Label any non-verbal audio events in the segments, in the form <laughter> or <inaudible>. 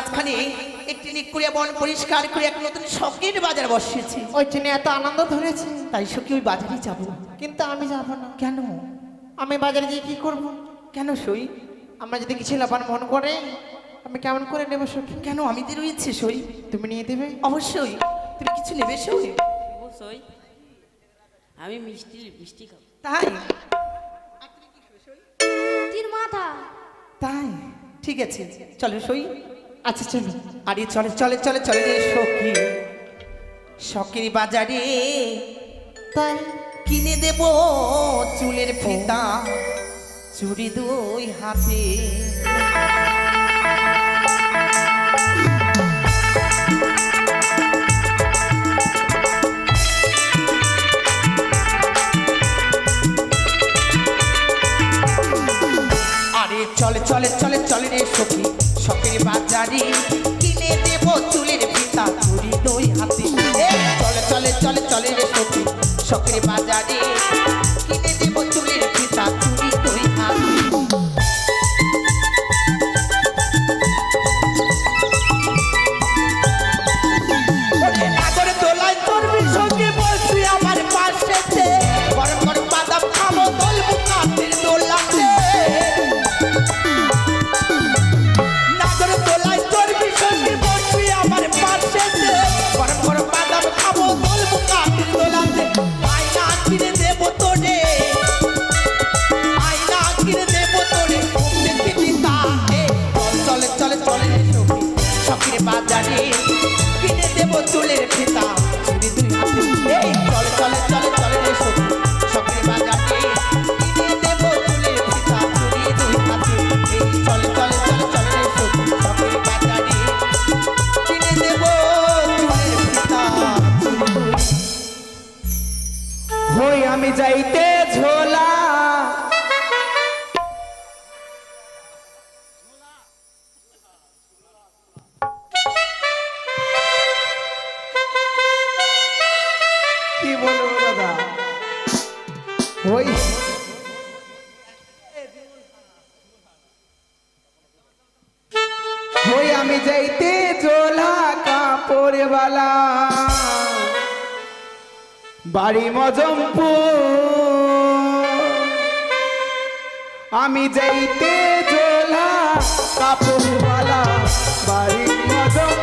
মাঝখানে একটি নিক করিয়া বন পরিষ্কার করে এক নতুন শখের বাজার বসেছি ওই জন্য এত আনন্দ ধরেছি। তাই সখী ওই বাজারে যাব। কিন্তু আমি যাব না। কেন? আমি বাজারে গিয়ে কি করব? কেন সই? আমরা যদি কিছু লাফান মন করে আমি কেমন করে নেব সখী? কেন আমি তো রয়েছি সই? তুমি নিয়ে দেবে? অবশ্যই। তুমি কিছু নেবে সই? সই? আমি মিষ্টি মিষ্টি খাব। তাই? মাথা। তাই? ঠিক আছে। চলো সই। আচ্ছা চলো। আরে, চলে চলে চলে চলে রে সখী। সখীর বাজারে তাই কিনে দেব চুলের ফিতা। চুরি দুই হাতে। চকরি বাজারে। ওই আমি যাইতে ঝোলা কাপড়ওয়ালা। বাড়ি মজমপুর। আমি যাইতে ঝোলা কাপড়ওয়ালা। বাড়ি মজমপুর।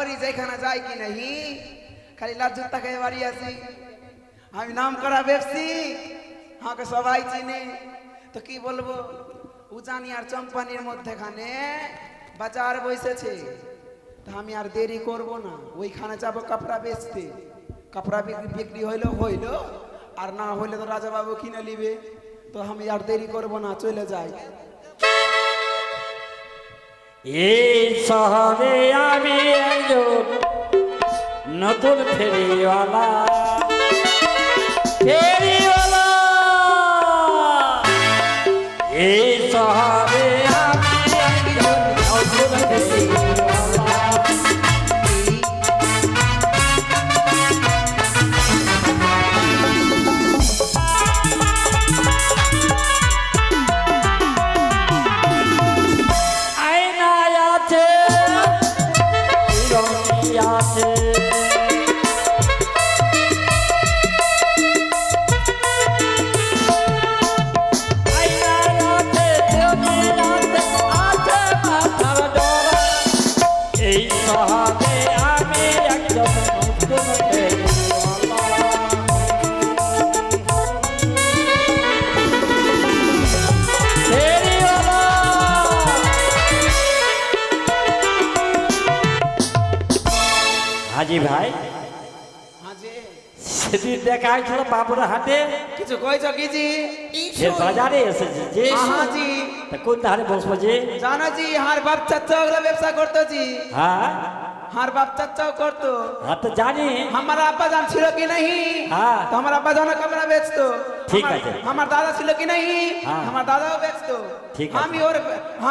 করি যেখানে যাই কি নাহি, খালি লাজ্জত তাকে বাড়ি আছি। আমি নাম করা ব্যবসি আমাকে সবাই চিনে। তো কি বলব, উজানি আর চম্পানির মধ্যেখানে বাজার বসেছে তা আমি আর দেরি করব না, ওইখানে যাব কাপড়া বেচতে। কাপড়া বিক্রি বিক্রি হইল হইল, আর না হইলে তো রাজাবাবু কিনে নিবে। তো আমি আর দেরি করব না, চলে যাই। এই শহরে আমি একজন নতুন ফেরিওয়ালা। ফেরিওয়ালা কাজ ছিল বাবুর হাতে। কিছু কইছ কিজি সে বাজারে এসেছে যে হাজি তা কোন ধারে বসবো যে? জানো জি হার বাপ চাচ্চা ব্যবসা করতো জি। হ্যাঁ? হার বাপ চাচ্চাও করতো। হ্যাঁ তো জানি। আমার আব্বা জান ছিল কি নাহি হ্যাঁ। তো আমার আব্বা জান ক্যামেরা বেচতো ঠিক আছে। আমার দাদা ছিল কি নাহি হ্যাঁ। আমার দাদাও বেচতো ঠিক আমি ওর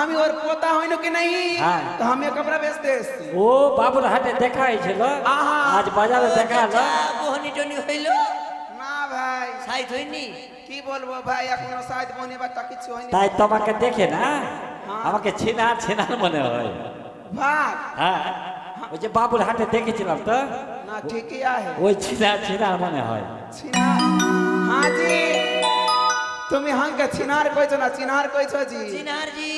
আমি ওর পোতা হইনো কি নাহি হ্যাঁ। তো আমি ক্যামেরা বেচতে এসেছি। ও বাবুর হাটে দেখা হয়েছিল। আজ বাজারে দেখা হলো। বহনি টনি হইল। সাইজ হয়নি কি বলব ভাই এখনও সাইড বনে বাচ্চা কিছু হয়নি। তাই তোমাকে দেখে না? হ্যাঁ। আমাকে ছিনার ছিনার মনে হয়। ভাই হ্যাঁ ওই যে বাবুর হাটে দেখেছিলাম তো? না ঠিকই আছে। ওই ছিনার ছিনার মনে হয়। চিনার হ্যাঁ জি। তুমি হাঙ্কে চিনার কইছো না চিনার কইছো জি। চিনার জি।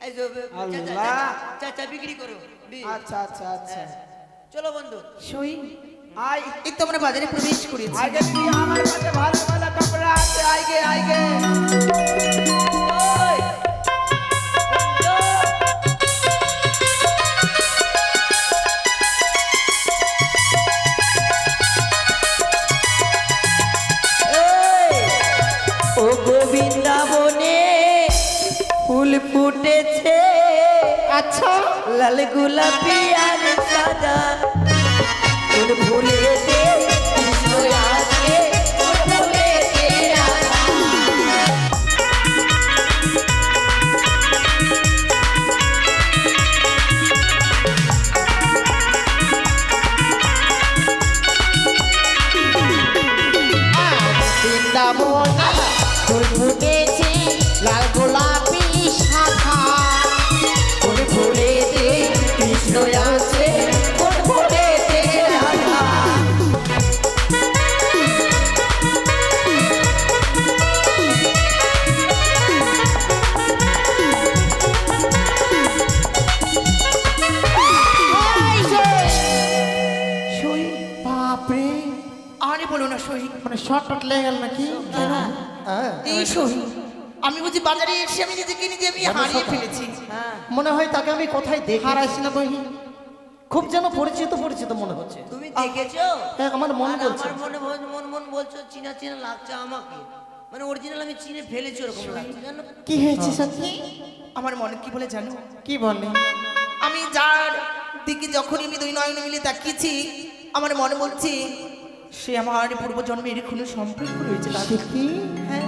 এই যে চাচা, আল্লাহ। চাচা, বিক্রি করো বি- আচ্ছা আচ্ছা আচ্ছা। চলো বন্ধু। সই আই এই তো আমরা বাজারে প্রবেশ করেছি। আগে তুই আমার কাছে ভালো ভালো কাপড় আছে আইগে আইগে হ্যাঁ আমি বুঝি বাজারে এসে আমি নিজেকে নিজে আমি হারিয়ে ফেলেছি। হ্যাঁ। মনে হয় তাকে আমি কোথায় দেখি হারাইস না বহি খুব যেন পরিচিত পরিচিত মনে হচ্ছে। তুমি দেখেছ? হ্যাঁ, আমার মন বলছে। আমার মনে মন মন মন বলছো চিনা চিনা লাগছে আমাকে। মানে অরিজিনাল আমি চিনে ফেলেছি ওরকম লাগছে। জানো? কি হয়েছে সত্যি আমার মনে কি বলে জানো? কি বলে? আমি যার দিকে যখনই আমি দুই নয়ন মিলে তাকিয়েছি আমার মনে বলছে সে আমার পূর্ব জন্মের কোনো সম্পর্ক রয়েছে তার হ্যাঁ।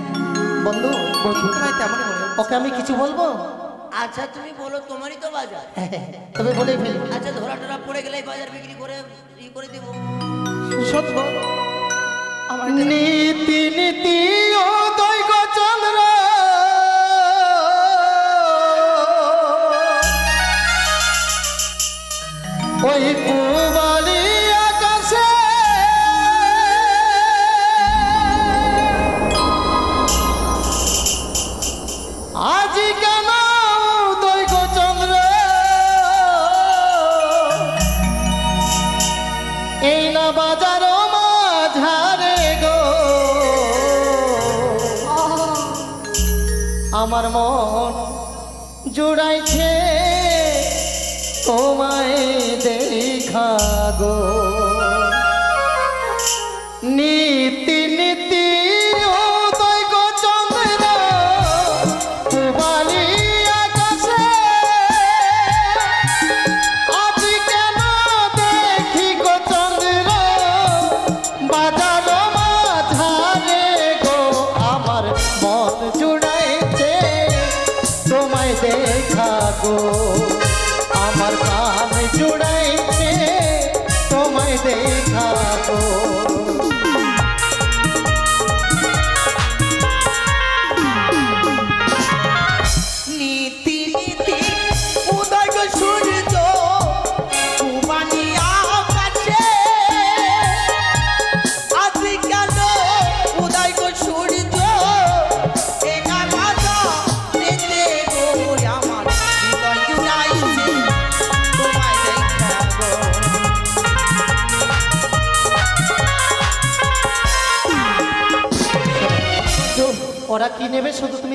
বন্ধু বন্ধু। তেমনই মনে। ওকে আমি কিছু বলব? আচ্ছা তুমি বলো তোমারই তো বাজার। <laughs> তবে বলেই ফেলি। আচ্ছা ধরা টরা পড়ে গেলে বাজার বিক্রি করে ই করে দেবো। সত্য আমার নীতি নীতি ও দৈগ চন্দ্র। ওই আমার মন জুড়াইছে তোমায় দেখা গো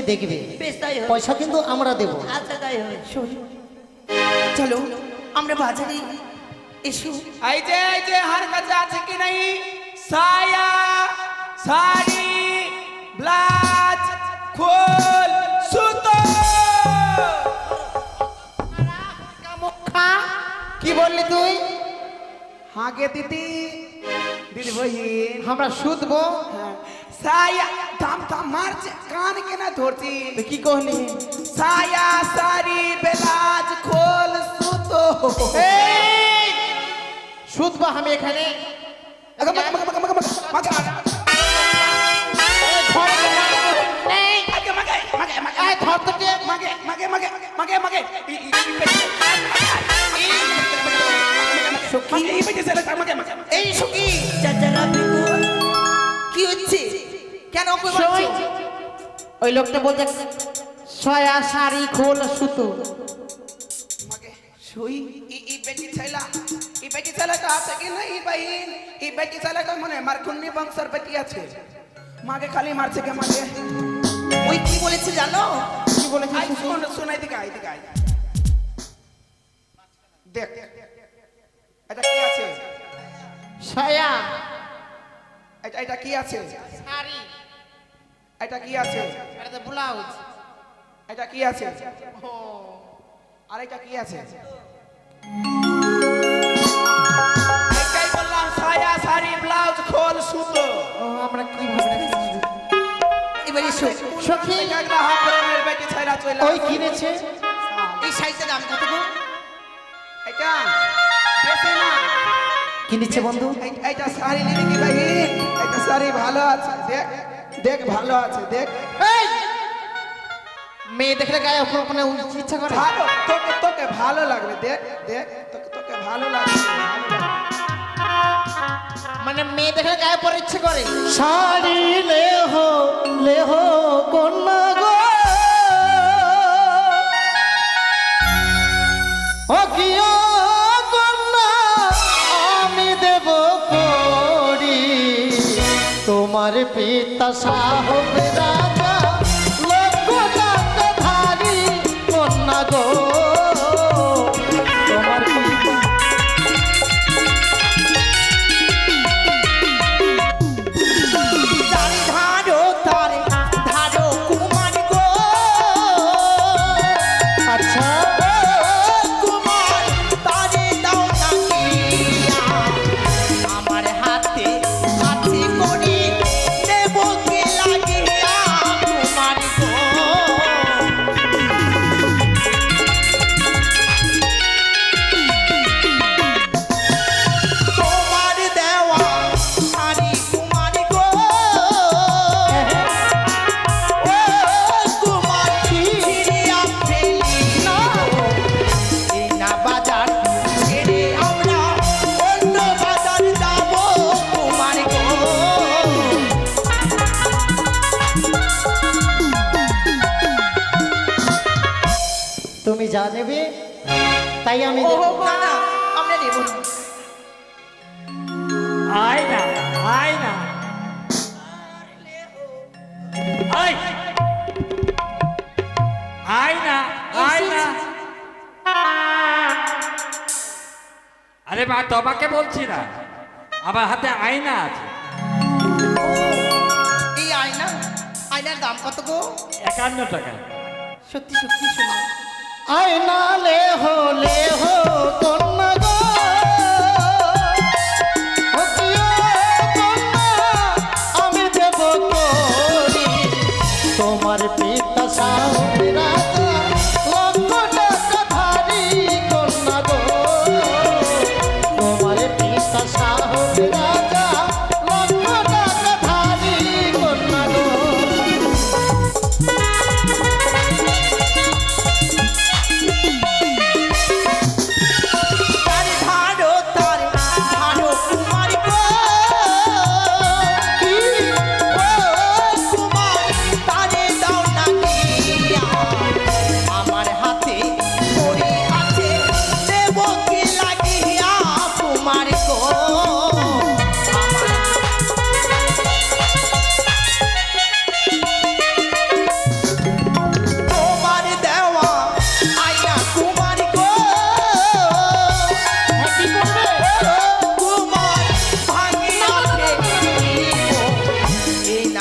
দেখবে। পয়সা কিন্তু আমরা দেবো। আচ্ছা তাই হবে। চলো আমরা বাজারে এসো। এই যে এই যে হার কাছে আছে কি নাই? সায়া শাড়ি ব্লাউজ খোল সুতো। কি বললি তুই? হাগে দিদি দিদি বহিন আমরা শুধবো হ্যাঁ। সায়া দাম দাম মারছে কান কেনা ধরছি কি কহলি সায়া শাড়ি ব্লাউজ খোল সুতো শুধবো আমি এখানে এই সুখী চাচারা কি হচ্ছে কেন ওই লোকটা বলছে সয়া শাড়ি খোল সুতো। সুই? ই ই বেটি ছেলা ই বেটি ছেলা তো আছে কি নাই বহিন মনে মারকুন্নি বংশের বেটি আছে? মাকে খালি মারছে কে মাকে? ওই কি বলেছে জানো? কি বলেছে আই শুন শুনাই দিকে আই দিকে আই দেখ এটা কি আছে? সয়া। এটা এটা কি আছে? শাড়ি। এটা কি আছে? এটা ব্লাউজ এটা কি আছে? আর এটা কি আছে? এটাই বললাম সায়া শাড়ি ব্লাউজ খোল সুতো। ও আমরা কি এবার সখী। একটা হাফ প্রেমের বেটি ছাইরা চলে ওই কিনেছে? এই শাড়িটার দাম কত গো? এটা? বেশি না। কিনেছে বন্ধু? এইটা শাড়ি নিবি কি ভাই? এটা শাড়ি ভালো আছে দেখ। দেখ ভালো আছে দেখ। এই! মেয়ে দেখলে গায়ে ওপর ওখানে ইচ্ছা করে। ভালো তোকে তোকে ভালো লাগবে দেখ দেখ তোকে তোকে ভালো লাগবে। মানে মেয়ে দেখলে গায়ে পরে ইচ্ছে করে। শাড়ি লেহ লেহ কন্যা গো। কন্যা আমি দেব করি তোমার পিতা সাহব তাই আমি আমরা নেব আয় না আয় না। আয়। আয় না আয় না। আরে মা তোমাকে বলছি না আমার হাতে আয়না আছে। এই আয়না আয়নার দাম কত গো? একান্ন টাকা। সত্যি সত্যি শোনো। আয়না লেহো লেহো কন্যা গো ও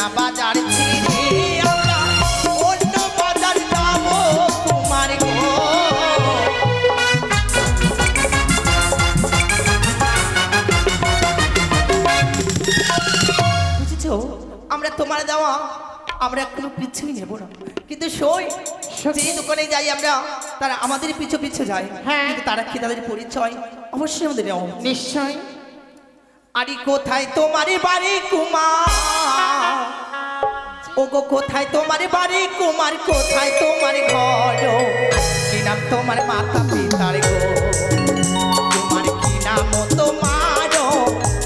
এই না বাজার ছেড়ে আমরা অন্য বাজার যাব কুমার গো। বুঝেছ আমরা তোমার দেওয়া আমরা কোনো পিছুই নেব না। কিন্তু সই যে দোকানে যাই আমরা তারা আমাদের পিছু পিছু যায়। হ্যাঁ। কিন্তু তারা কি তাদের পরিচয়? অবশ্যই আমাদের নিশ্চয় আরে কোথায় তোমার বাড়ি কুমার? ও গো কোথায় তোমার বাড়ি কুমার? কোথায় তোমার ঘর? কি নাম তোমার মাতা পিতার গো? তোমার কি নাম তোমার?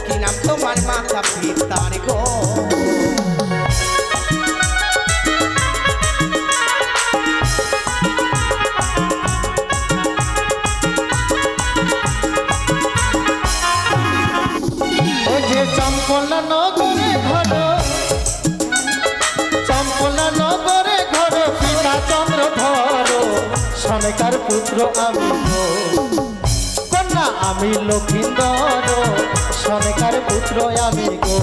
কি নাম তোমার মাতা পিতার গো? সনেকার পুত্র আমি। কন্যা আমি লক্ষিন্দর সনেকার পুত্র আমি গো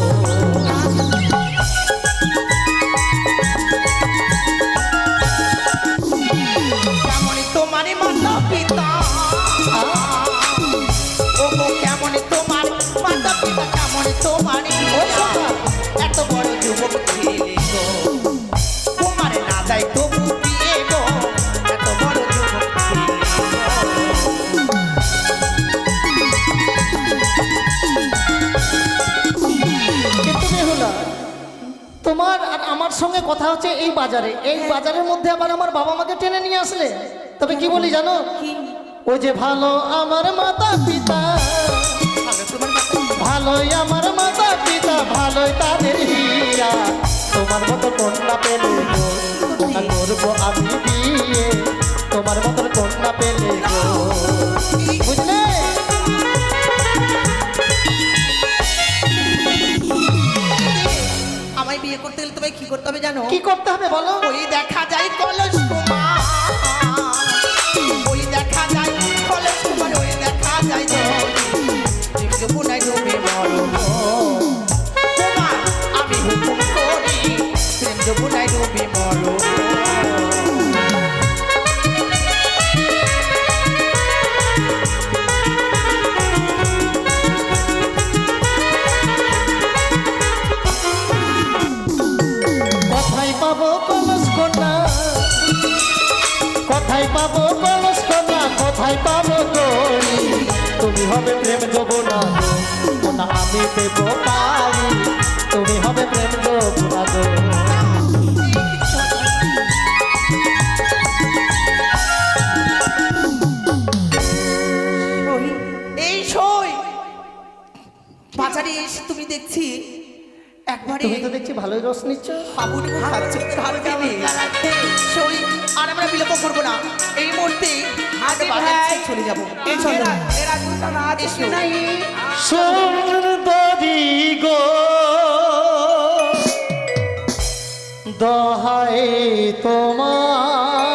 সঙ্গে কথা হচ্ছে এই বাজারে। এই বাজারের মধ্যে আবার আমার বাবা মাকে টেনে নিয়ে আসলে। তবে কি বলি জানো? ওই যে ভালো আমার মাতা পিতা। ভালো তোমার মাতা ভালোই আমার মাতা পিতা ভালোই তাদের হিয়া তোমার মতো কন্যা পেলে করব আমি বিয়ে। তোমার মতো কন্যা পেলে গো। বুঝলে? বিয়ে করতে গেলে তোমায় কি করতে হবে জানো? কি করতে হবে বলো? ওই দেখা যায় কলস তোমার। তুমি তো দেখছি ভালোই রস নিচ্ছ। সই আর আমরা বিলম্ব না। এই মুহূর্তে আজ বাজার চলে যাব। সুন্দরী গো। দহায় তোমার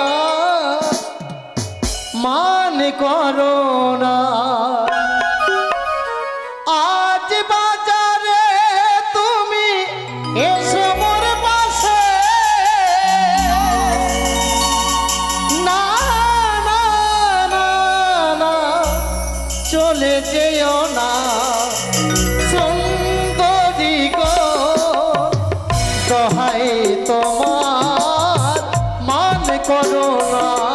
করো না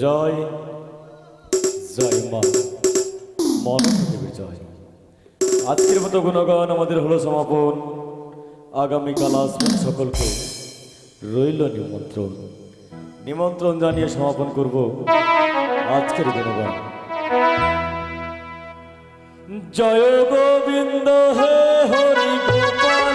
জয় জয় মা। মন জয়। আজকের মতো গুণগান আমাদের হলো সমাপন। আগামীকাল আসবেন সকলকে। রইল নিমন্ত্রণ। নিমন্ত্রণ জানিয়ে সমাপন করব আজকের গুণগান। জয় গোবিন্দ, হে হরি গোপাল